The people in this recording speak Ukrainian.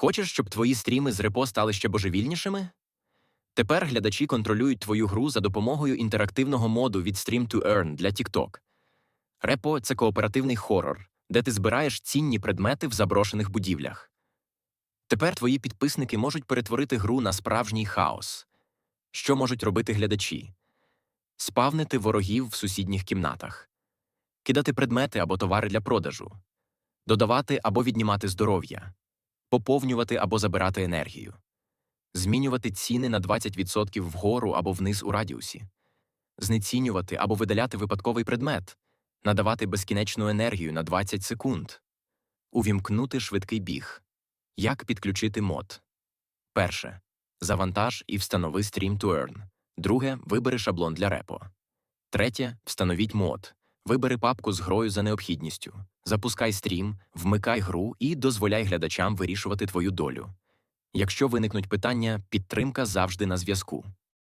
Хочеш, щоб твої стріми з репо стали ще божевільнішими? Тепер глядачі контролюють твою гру за допомогою інтерактивного моду від Stream to Earn для TikTok. Репо це кооперативний хорор, де ти збираєш цінні предмети в заброшених будівлях. Тепер твої підписники можуть перетворити гру на справжній хаос. Що можуть робити глядачі? Спавнити ворогів в сусідніх кімнатах, кидати предмети або товари для продажу, додавати або віднімати здоров'я, поповнювати або забирати енергію, змінювати ціни на 20% вгору або вниз у радіусі, знецінювати або видаляти випадковий предмет, надавати безкінечну енергію на 20 секунд, увімкнути швидкий біг. Як підключити мод? Перше. Завантаж і встанови Stream to Earn. Друге. Вибери шаблон для репо. Третє. Встановіть мод. Вибери папку з грою за необхідністю. Запускай стрім, вмикай гру і дозволяй глядачам вирішувати твою долю. Якщо виникнуть питання, підтримка завжди на зв'язку.